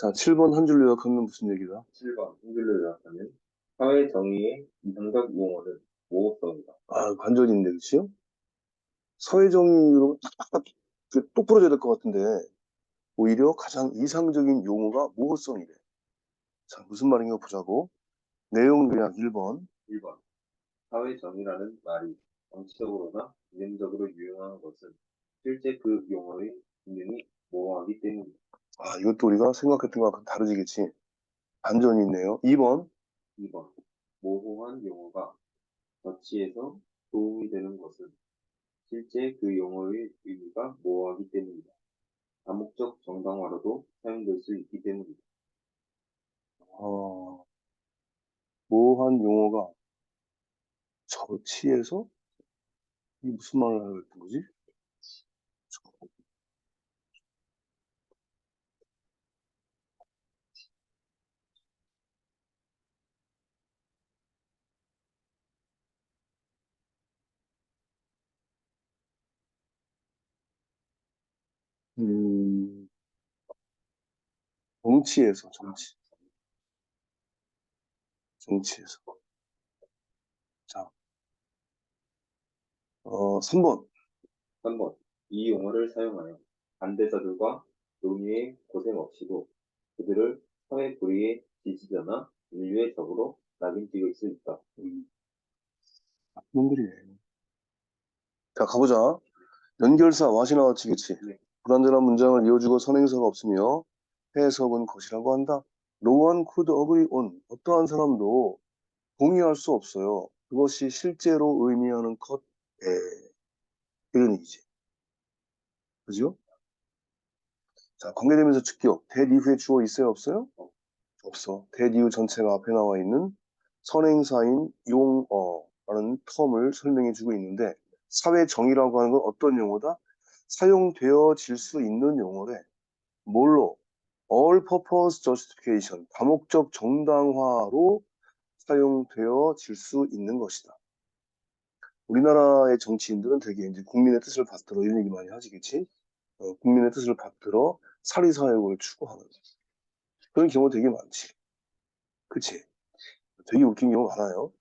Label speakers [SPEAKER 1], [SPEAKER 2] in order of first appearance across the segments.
[SPEAKER 1] 자, 7번 한 줄로 요약하면 무슨 얘기다?
[SPEAKER 2] 7번 한글로 요약하면 사회 정의의 이상적 용어는 모호성이다.
[SPEAKER 1] 아, 관절인데, 그치요? 사회 정의로 딱딱딱 이렇게 똑부러져야 될 것 같은데, 오히려 가장 이상적인 용어가 모호성이래. 자, 무슨 말인가 보자고. 내용 요약 1번.
[SPEAKER 2] 1번 사회 정의라는 말이 정치적으로나 개념적으로 유용한 것은 실제 그 용어의 기능이 모호하기 때문이다.
[SPEAKER 1] 아, 이것도 우리가 생각했던 거랑 다르지겠지. 반전이 있네요. 2번.
[SPEAKER 2] 2번 모호한 용어가 정치에서 도움이 되는 것은 실제 그 용어의 의미가 모호하기 때문이다. 다목적 정당화로도 사용될 수 있기 때문이다.
[SPEAKER 1] 어, 모호한 용어가 저치에서? 이게 무슨 말을 하려고 했던 거지? 음, 정치에서, 정치. 정치에서. 자, 어, 3번.
[SPEAKER 2] 3번 이 용어를 사용하여 반대자들과 논의의 고생 없이도 그들을 사회 불의의 지지자나 인류의 적으로 낙인 찍을 수 있다.
[SPEAKER 1] 음, 놈들이네. 자, 가보자. 연결사, 와시 나왔지겠지?
[SPEAKER 2] 네.
[SPEAKER 1] 불완전한 문장을 이어주고 선행사가 없으며 해석은 것이라고 한다. No one could agree on. 어떠한 사람도 동의할 수 없어요. 그것이 실제로 의미하는 것에. 이런 얘기지. 그죠? 자, 관계되면서 축격. that 이후에 주어 있어요? 없어요? 없어. that 이후 전체가 앞에 나와 있는 선행사인 용어라는 텀을 설명해 주고 있는데 사회 정의라고 하는 건 어떤 용어다? 사용되어질 수 있는 용어래. 뭘로? all purpose justification. 다목적 정당화로 사용되어질 수 있는 것이다. 우리나라의 정치인들은 되게 이제 국민의 뜻을 받들어 이런 얘기 많이 하시겠지? 어, 국민의 뜻을 받들어 사리사욕을 추구하는 그런 경우 되게 많지. 그치? 되게 웃긴 경우 많아요.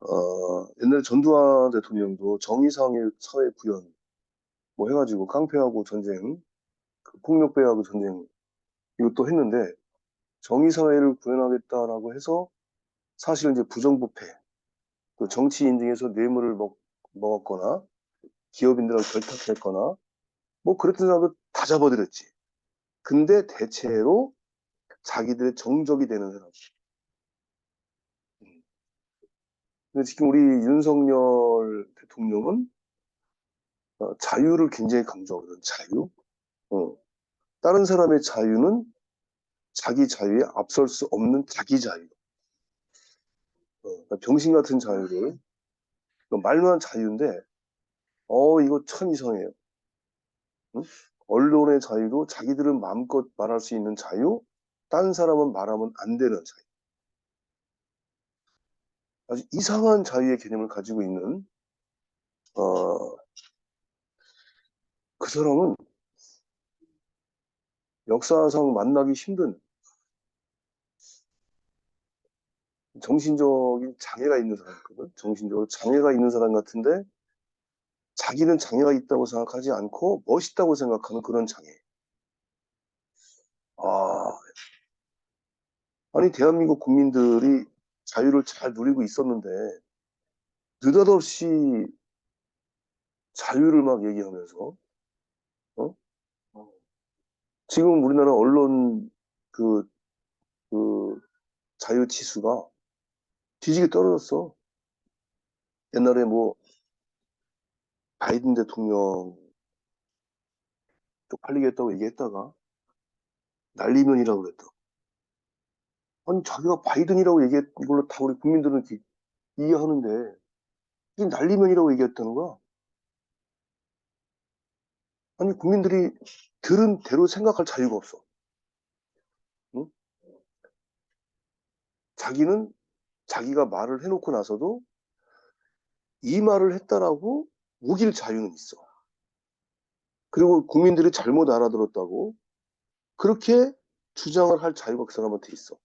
[SPEAKER 1] 어, 옛날에 전두환 대통령도 정의상의 사회 구현 뭐 해가지고 깡패하고 전쟁, 그 폭력배하고 전쟁 이것도 했는데 정의사회를 구현하겠다라고 해서 사실 이제 부정부패, 그 정치인 중에서 뇌물을 먹, 먹었거나 기업인들하고 결탁했거나 뭐 그랬던 사람들 다 잡아들였지. 근데 대체로 자기들의 정적이 되는 사람. 음. 근데 지금 우리 윤석열 대통령은 어, 자유를 굉장히 강조하거든. 자유. 어. 다른 사람의 자유는 자기 자유에 앞설 수 없는 자기 자유. 어, 그러니까 병신 같은 자유를 그 말만 자유인데 어 이거 참 이상해요. 응? 언론의 자유도 자기들은 마음껏 말할 수 있는 자유, 딴 사람은 말하면 안 되는 자유. 아주 이상한 자유의 개념을 가지고 있는 어, 그 사람은 역사상 만나기 힘든 정신적인 장애가 있는 사람이거든. 정신적으로 장애가 있는 사람 같은데 자기는 장애가 있다고 생각하지 않고 멋있다고 생각하는 그런 장애. 아, 아니 대한민국 국민들이 자유를 잘 누리고 있었는데 느닷없이 자유를 막 얘기하면서 어? 지금 우리나라 언론 그, 그 자유 지수가 뒤지게 떨어졌어. 옛날에 뭐 바이든 대통령 쪽팔리겠다고 얘기했다가 날리면이라고 그랬다. 아니 자기가 바이든이라고 얘기한 걸로 다 우리 국민들은 이해하는데 이게 날리면이라고 얘기했다는 거야. 아니 국민들이 들은 대로 생각할 자유가 없어. 응? 자기는 자기가 말을 해놓고 나서도 이 말을 했다라고 우길 자유는 있어. 그리고 국민들이 잘못 알아들었다고 그렇게 주장을 할 자유가 그 사람한테 있어.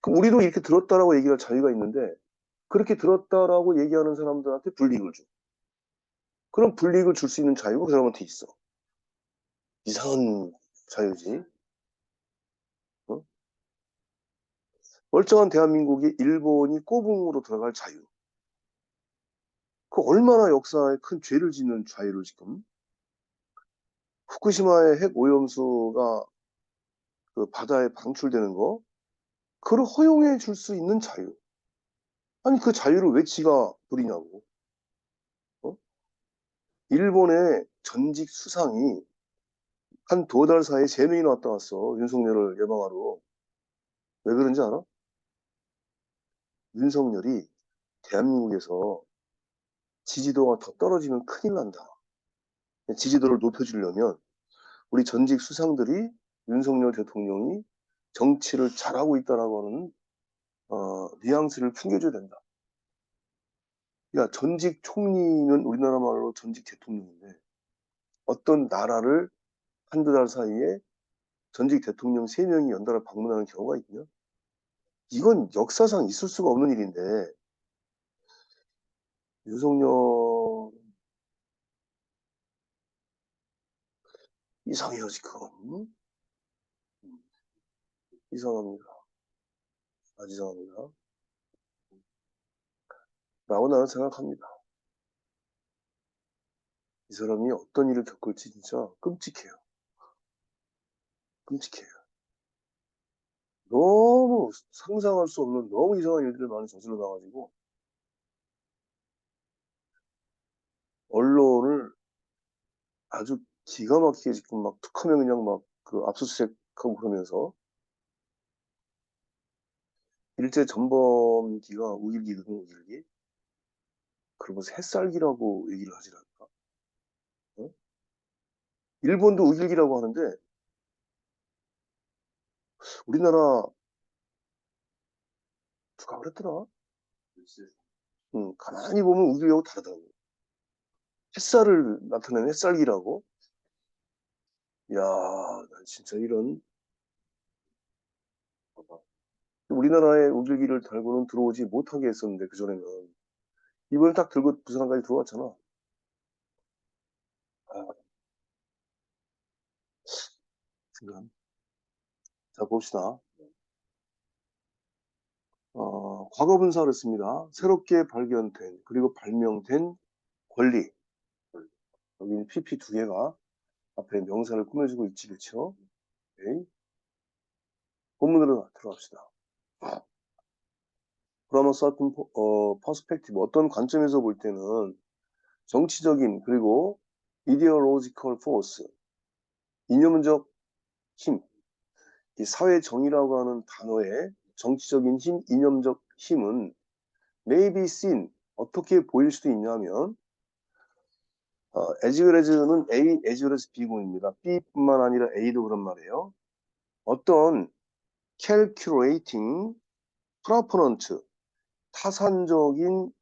[SPEAKER 1] 그럼 우리도 이렇게 들었다라고 얘기할 자유가 있는데 그렇게 들었다라고 얘기하는 사람들한테 불이익을 줘. 그럼 불이익을 줄 수 있는 자유가 그 사람한테 있어. 이상한 자유지. 어? 멀쩡한 대한민국이 일본이 꼬붕으로 들어갈 자유. 그 얼마나 역사에 큰 죄를 짓는 자유를 지금 후쿠시마의 핵 오염수가 그 바다에 방출되는 거 그걸 허용해 줄 수 있는 자유. 아니 그 자유를 왜 지가 부리냐고. 어? 일본의 전직 수상이 한 두 달 사이에 세 명이나 왔다 갔어. 윤석열을 예방하러. 왜 그런지 알아? 윤석열이 대한민국에서 지지도가 더 떨어지면 큰일 난다. 지지도를 높여주려면 우리 전직 수상들이 윤석열 대통령이 정치를 잘하고 있다라고 하는 어, 뉘앙스를 풍겨줘야 된다. 야, 전직 총리는 우리나라 말로 전직 대통령인데 어떤 나라를 한두 달 사이에 전직 대통령 세명이 연달아 방문하는 경우가 있냐? 이건 역사상 있을 수가 없는 일인데 윤석열 이상해요 지금 이상합니다. 아주 이상합니다. 라고 나는 생각합니다. 이 사람이 어떤 일을 겪을지 진짜 끔찍해요. 끔찍해요. 너무 상상할 수 없는 너무 이상한 일들을 많이 저질러 나가지고 언론을 아주 기가 막히게 지금 막 툭하면 그냥 막 그 압수수색하고 그러면서 일제 전범기가 우길기거든 우길기? 그러면서 햇살기라고 얘기를 하질 않나 어? 일본도 우길기라고 하는데 우리나라 누가 그랬더라? 응, 가만히 보면 우길기하고 다르다고. 햇살을 나타내는 햇살기라고? 야, 난 진짜 이런 우리나라에 우길기를 달고는 들어오지 못하게 했었는데 그전에는 이번에 딱 들고 부산까지 들어왔잖아. 아, 지금 자 봅시다. 어, 과거 분사를 했습니다. 새롭게 발견된 그리고 발명된 권리. 여기 PP 두 개가 앞에 명사를 꾸며주고 있지, 그렇죠? 본문으로 들어갑시다. From a certain 어떤 관점에서 볼 때는 정치적인 그리고 ideological force, 이념적 힘, 이 사회 정의라고 하는 단어의 정치적인 힘, 이념적 힘은 may be seen, 어떻게 보일 수도 있냐면 어, as well as는 A, as well as B군입니다. B뿐만 아니라 A도 그런 말이에요. 어떤 calculating proponent, 타산적인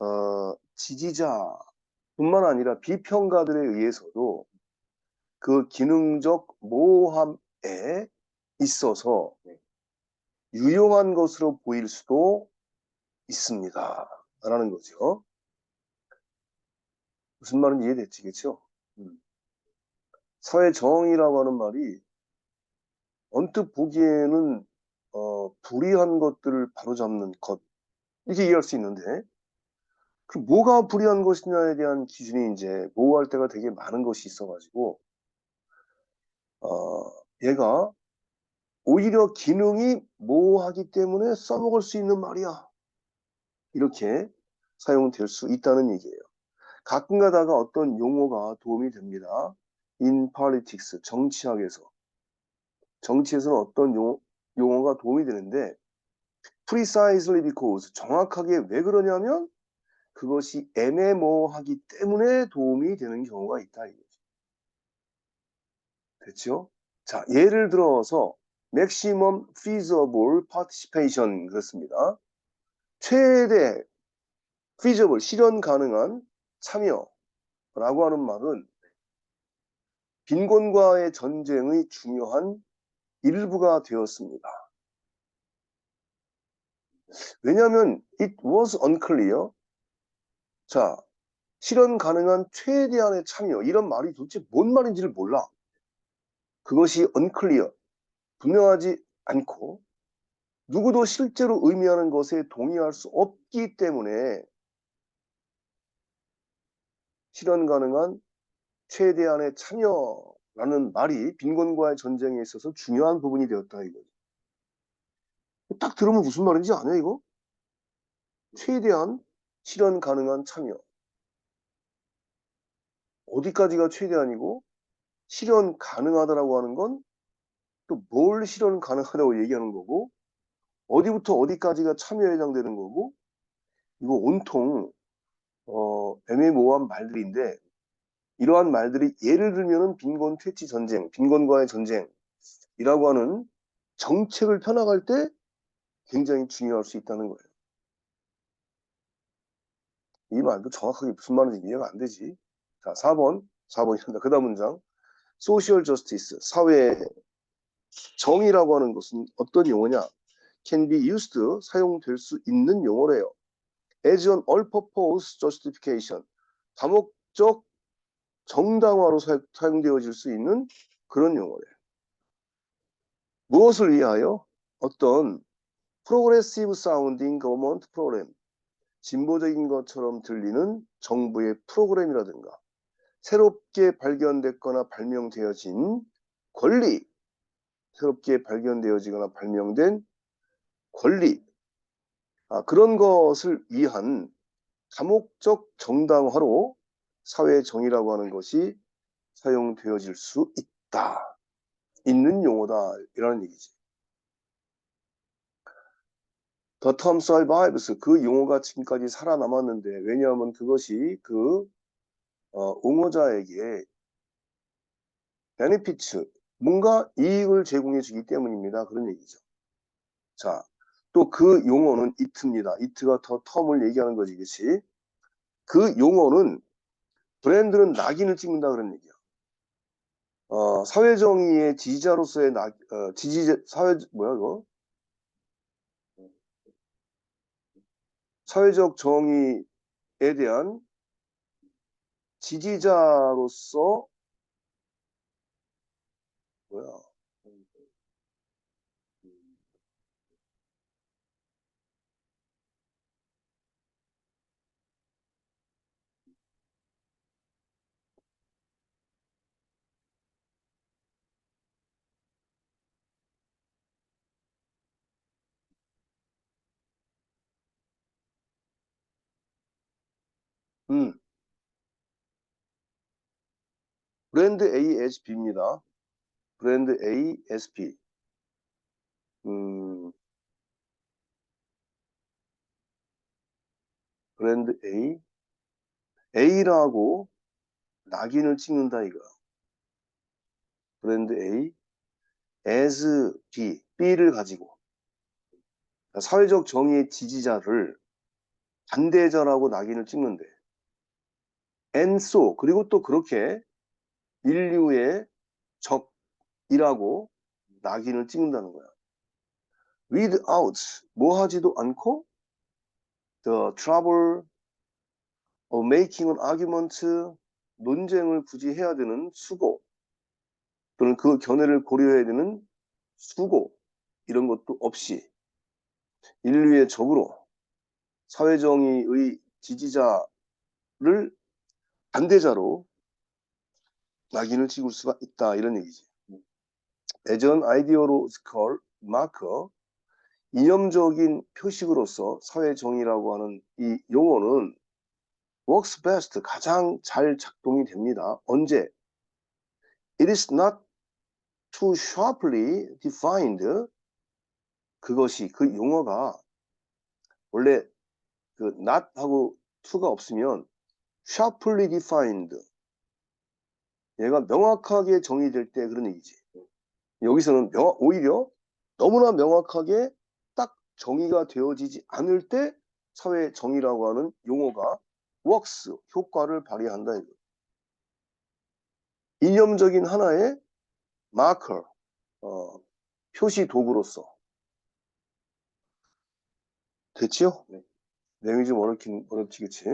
[SPEAKER 1] 어, 지지자뿐만 아니라 비평가들에 의해서도 그 기능적 모호함에 있어서 유용한 것으로 보일 수도 있습니다. 라는 거죠. 무슨 말인지 이해됐지, 그쵸? 음. 사회 정의라고 하는 말이 언뜻 보기에는 어, 불의한 것들을 바로잡는 것 이렇게 이해할 수 있는데 그 뭐가 불의한 것이냐에 대한 기준이 이제 모호할 때가 되게 많은 것이 있어가지고 어, 얘가 오히려 기능이 모호하기 때문에 써먹을 수 있는 말이야 이렇게 사용될 수 있다는 얘기예요. 가끔 가다가 어떤 용어가 도움이 됩니다. in politics, 정치학에서. 정치에서는 어떤 용어, 용어가 도움이 되는데 precisely because 정확하게 왜 그러냐면 그것이 애매모호하기 때문에 도움이 되는 경우가 있다 이거죠. 됐죠? 자, 예를 들어서 maximum feasible participation 그렇습니다. 최대 feasible 실현 가능한 참여라고 하는 말은 빈곤과의 전쟁의 중요한 일부가 되었습니다. 왜냐하면 it was unclear. 자, 실현 가능한 최대한의 참여 이런 말이 도대체 뭔 말인지를 몰라. 그것이 unclear, 분명하지 않고 누구도 실제로 의미하는 것에 동의할 수 없기 때문에 실현 가능한 최대한의 참여 라는 말이 빈곤과의 전쟁에 있어서 중요한 부분이 되었다 이거죠. 딱 들으면 무슨 말인지 아냐 이거? 최대한 실현 가능한 참여. 어디까지가 최대한이고 실현 가능하다라고 하는 건 또 뭘 실현 가능하다고 얘기하는 거고 어디부터 어디까지가 참여에 해당되는 거고 이거 온통 어, 애매모호한 말들인데 이러한 말들이 예를 들면은 빈곤 퇴치 전쟁, 빈곤과의 전쟁이라고 하는 정책을 펴나갈 때 굉장히 중요할 수 있다는 거예요. 이 말도 정확하게 무슨 말인지 이해가 안 되지. 자, 4번, 4번이란다. 그 다음 문장. social justice, 사회 정의라고 하는 것은 어떤 용어냐? can be used, 사용될 수 있는 용어래요. as an all-purpose justification, 다목적 정당화로 사, 사용되어질 수 있는 그런 용어래요. 무엇을 위하여? 어떤 progressive sounding government program, 진보적인 것처럼 들리는 정부의 프로그램이라든가 새롭게 발견됐거나 발명되어진 권리, 새롭게 발견되어지거나 발명된 권리, 아, 그런 것을 위한 다목적 정당화로 사회 정의라고 하는 것이 사용되어질 수 있다. 있는 용어다. 이라는 얘기지. The term survives 그 용어가 지금까지 살아남았는데 왜냐하면 그것이 그 어, 옹호자에게 benefits 뭔가 이익을 제공해 주기 때문입니다. 그런 얘기죠. 자, 또 그 용어는 it입니다. it가 더 텀을 얘기하는 거지, 그렇지? 그 용어는 브랜드는 낙인을 찍는다 그런 얘기야. 어, 사회정의의 지지자로서의 낙, 어, 지지자, 사회, 뭐야, 그거? 사회적 정의에 대한 지지자로서 뭐야? 음. 브랜드 ASP입니다. 브랜드 ASP. 음, 브랜드 A. A라고 낙인을 찍는다 이거. 브랜드 A. as B. B를 가지고. 사회적 정의의 지지자를 반대자라고 낙인을 찍는데. So. 그리고 또 그렇게 인류의 적이라고 낙인을 찍는다는 거야. without 뭐 하지도 않고 the trouble of making an argument 논쟁을 굳이 해야 되는 수고 또는 그 견해를 고려해야 되는 수고 이런 것도 없이 인류의 적으로 사회정의의 지지자를 반대자로 낙인을 찍을 수가 있다 이런 얘기지. 예전 아이디어로 스컬 마커 이념적인 표식으로서 사회 정의라고 하는 이 용어는 works best 가장 잘 작동이 됩니다. 언제? It is not too sharply defined. 그것이 그 용어가 원래 그 not하고 to가 없으면 sharply defined 얘가 명확하게 정의될 때 그런 얘기지. 여기서는 명, 오히려 너무나 명확하게 딱 정의가 되어지지 않을 때 사회 정의라고 하는 용어가 works 효과를 발휘한다. 이거. 이념적인 하나의 마커, 어, 표시 도구로서. 됐지요?
[SPEAKER 2] 네.
[SPEAKER 1] 내용이 좀 어렵긴, 어렵지, 그치?